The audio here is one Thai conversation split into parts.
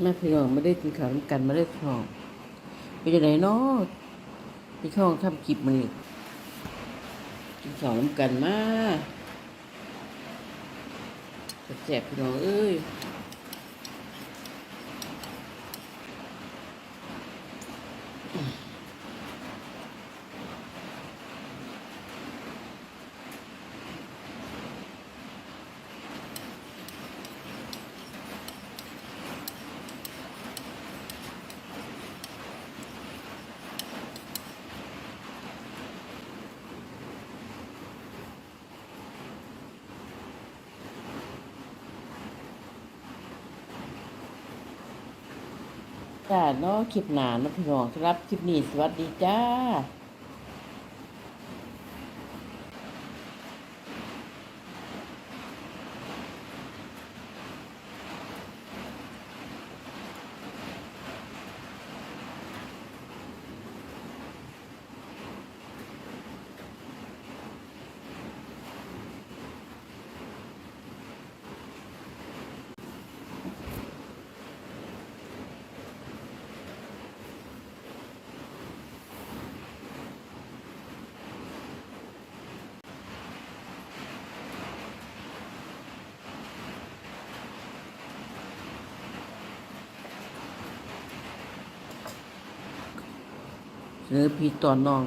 แม่พี่น้องไม่ได้กินข้าวน้ำกันไม่ได้ท้องไปจะไหนเนาะพี่ช่องทำคลิปมันกินข้าวน้ำกันมาแสบพี่น้องเอ้ย จ้าเนาะคลิปหนาเนาะพี่น้องครับ คลิปนี้สวัสดีจ้า เสนอพี่ตอนน้อง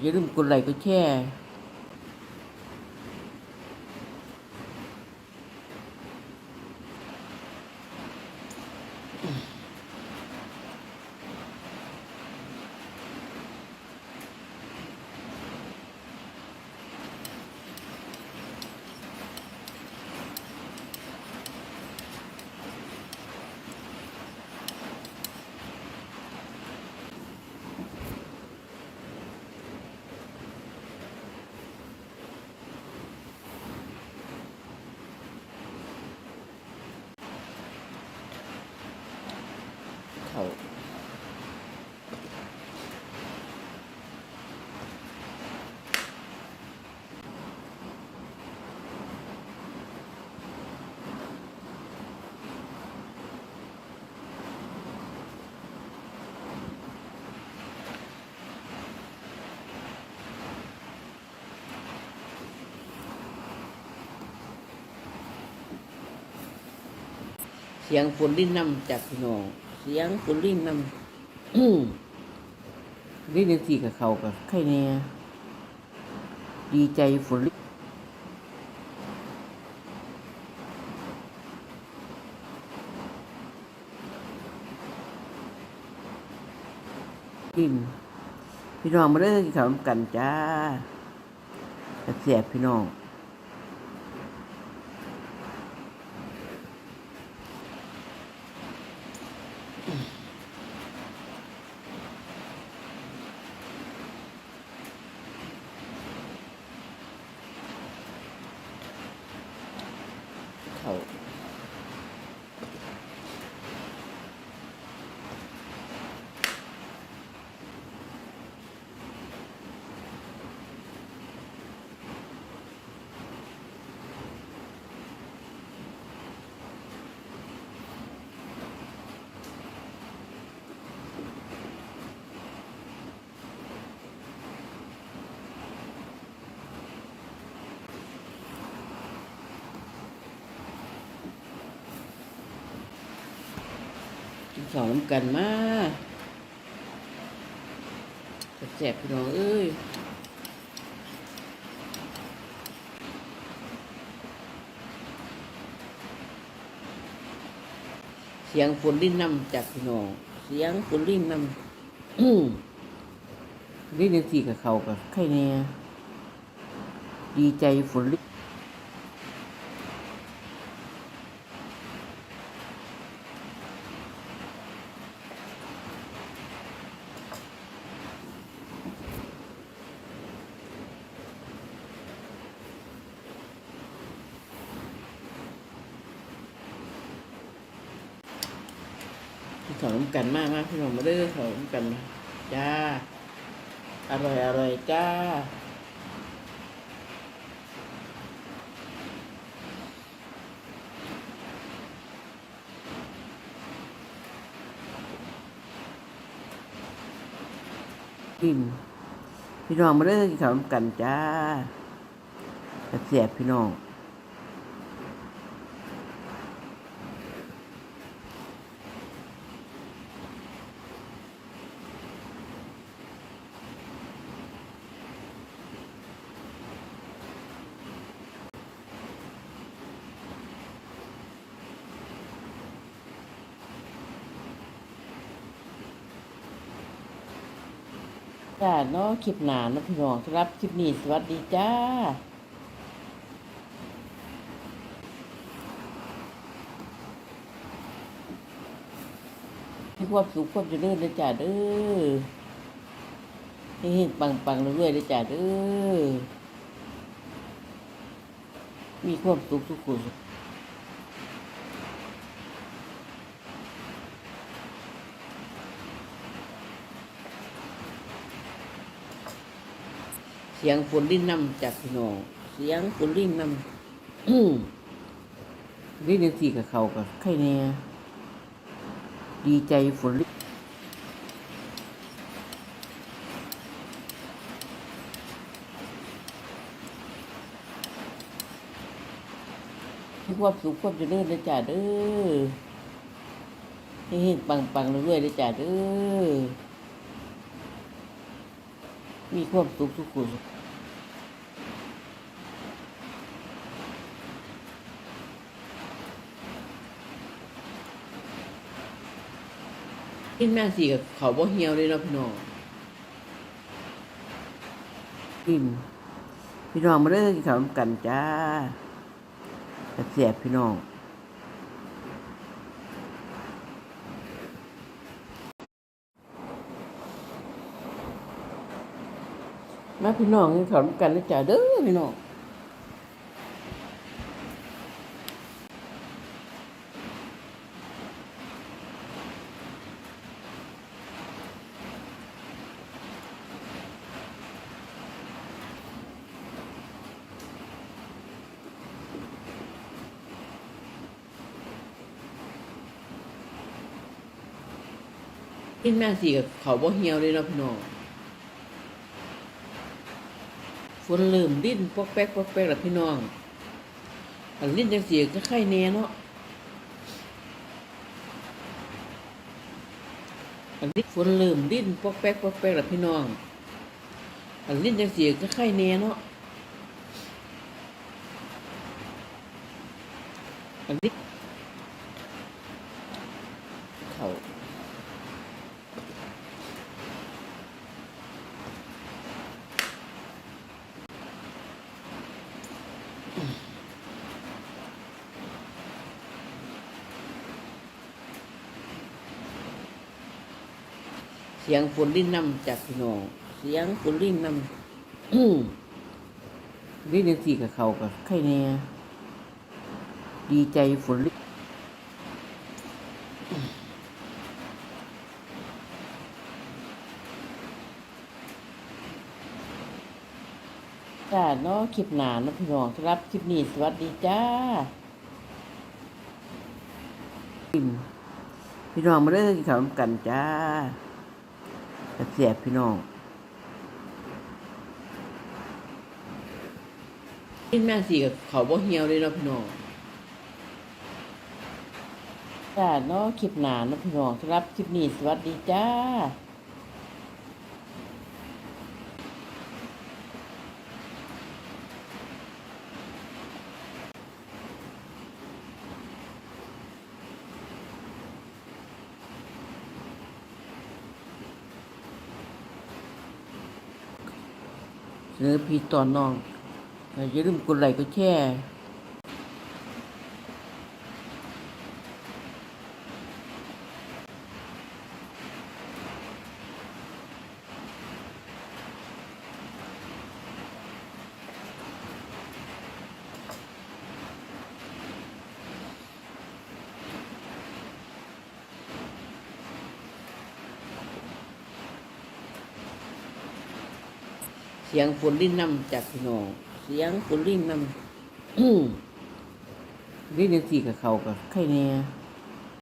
อย่าลืมกดไลค์กดแชร์เขา เสียงฝนลิ้นน้ำจากพี่น้อง เสียงฝนลิ้นน้ำลิ้นสีกับเขากับใครเนี่ยดีใจฝนลิ้นลิ้นพี่น้องมาเลิกเขาวกันจ้าแต่เสียบพี่น้อง เขากินข้าวน้ำกันมาแสบพี่น้องเอ้ยเสียงฝนลิ้นน้ำจากพี่น้องเสียงฝนลิ้นน้ำอื้อลิ้นยังสีกับเขากับใครเนี่ยดีใจฝนลิ้น ถอนกันมากมากพี่น้องมาได้อถอนกันจ้า อร่อยอร่อยจ้าอิ่มพี่น้องมาได้อถอนกันจ้าเสียพี่น้อง จ้าเนาะคลิปหนาเนาะพี่น้องสำหรับคลิปนี้สวัสดีจ้าให้ความสุขความเจริญเลยจ้าเด้อให้เห็นปังปังเรื่อยๆเลยจ้าเด้อ มีความสุขทุกคน สียงฝนลิ้นน้ำจากพี่น้องเสียงฝนลิ้นน้ำอื้อลิ้ยังสีกับเขากับไข่แน่ยดีใจฝนลิ้นความสุขความเจริญเลยจ้าเด้อให้เห็นปังปังเรื่อยๆเลยจ้าเด้อ มีความสุขทุกคนกินแม่สีกับเขาบ่เหี่ยวเลยเนาะพี่น้องกินพี่น้องมาเด้อกินข้าวนกันจ้าเสียบพี่น้อง มาพี่น้องกินข้าวกันนะจ้าเด้อพี่น้องกินแม่สีกับเขาบ่เหี่ยวเลยเนาะพี่น้องฝ นเริ่มดิ้นปอกแป๊กปอกแป๊กแล้วพี่น้องอันลิ้นจังเสียก็ไข่แน่เนาะอันนี้ฝนเริ่มดิ้นปอกแป๊กปอกแป๊กแล้วพี่น้องอันลิ้นจังเสียก็ไข่แน่เนาะอันนี้ เสียงฝนลิ้นน้ำจากพี่น้อง เสียงฝนลิ้นน้ำลิ้นยังสีกับเขากับไข่แน่ยดีใจฝนลิ้นจ้าเนาะคลิปหนาเนาะพี่น้องสำหรับคลิปนี้สวัสดีจ้าพี่น้องมาเด้อกินข้าวกันจ้า เสียบพี่น้องกินแม่สีกับเขาบ่เหี่ยวเลยเนาะพี่น้องจ้าเนาะคลิปหนาเนาะพี่น้องสำหรับคลิปนี้สวัสดีจ้า เสนอพี่ตอนน้องอย่าลืมกดไลค์กดแชร์ สียงฝนลิ้นน้ำจากพี่น้องเสียงฝนลิ้นน้ำ เรื่อลิ้นยังสีกับเขากับใครเนี่ย